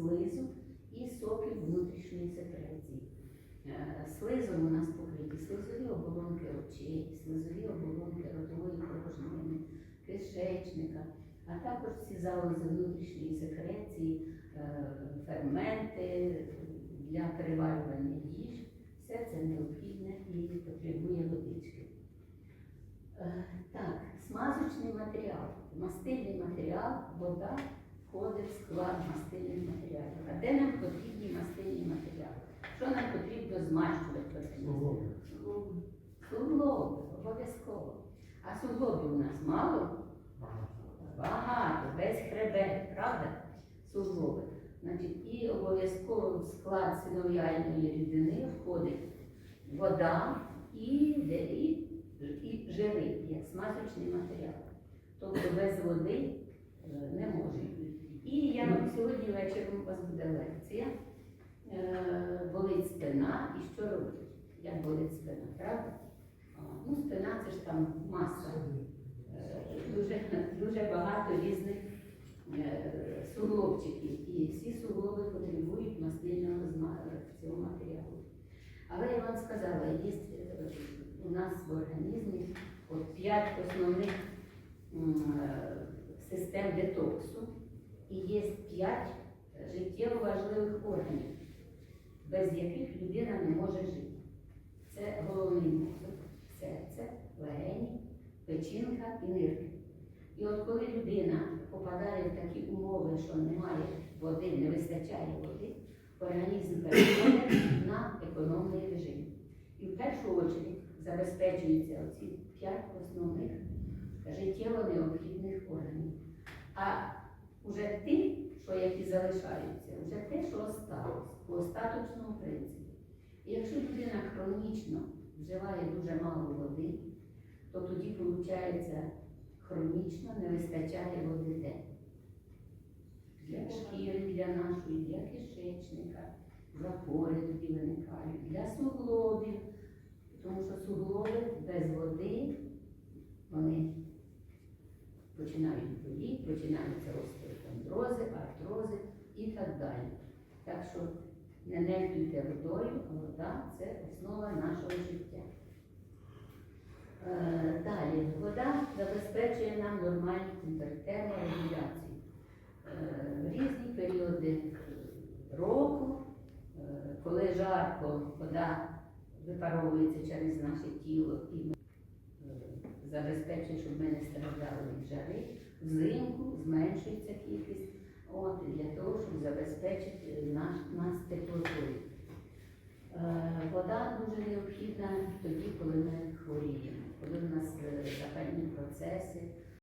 слизу і соків внутрішньої секреції. Е, Слизом у нас покриті слизові оболонки очей, слизові оболонки ротової порожнини, кишечника, а також всі залози внутрішньої секреції, е, ферменти для переварювання їжі. Все це необхідне і потребує водички. Е, Так, смазочний матеріал, мастильний матеріал, вода входить в склад мастильних матеріалів. А де нам потрібні мастильні матеріали? Що нам потрібно змащувати організм? Суглоби, обов'язково. А суглобів у нас мало? Багато, весь хребет, правда? Суглоби. Значить, і обов'язково в склад синовіальної рідини входить вода і, і, і жири, як смазочний матеріал. Тобто без води е, не може. І я вам сьогодні вечором у вас буде лекція. Е, Болить спина і що робити? Як болить спина, правда? Ну, спина це ж там маса. Е, Дуже, дуже багато різних е, суглобчиків. І всі суглоби потребують мастильного цього матеріалу. Але я вам сказала, є у нас в організмі от п'ять основних систем детоксу і є п'ять життєво важливих органів, без яких людина не може жити. Це головний мозок, серце, легені, печінка і нирки. І от коли людина попадає в такі умови, що немає води, не вистачає води, організм переходить на економний режим. І в першу очередь забезпечуються оці п'ять основних життєво необхідних органів. А вже ті, що які залишаються, вже те, що осталось, по остаточному принципі. І якщо людина хронічно вживає дуже мало води, то тоді, виходить, хронічно не вистачає води де? Для шкіри, для нашої, для кишечника, запори тоді виникають, для суглобів, тому що суглоби без води вони починають боліти, починаються остеохондрози, артрози і так далі. Так що не нехтуйте водою, а вода це основа нашого життя. Е, Далі, вода забезпечує нам нормальну темпер- терморегуляцію. Е, різні періоди року, е, коли жарко, вода випаровується через наше тіло і ми, е, забезпечує, щоб ми не страждали від жари. Взимку зменшується кількість забезпечить нас, нас теплотою. Е, вода дуже необхідна тоді, коли ми хворіємо, коли у нас е, запальні процеси.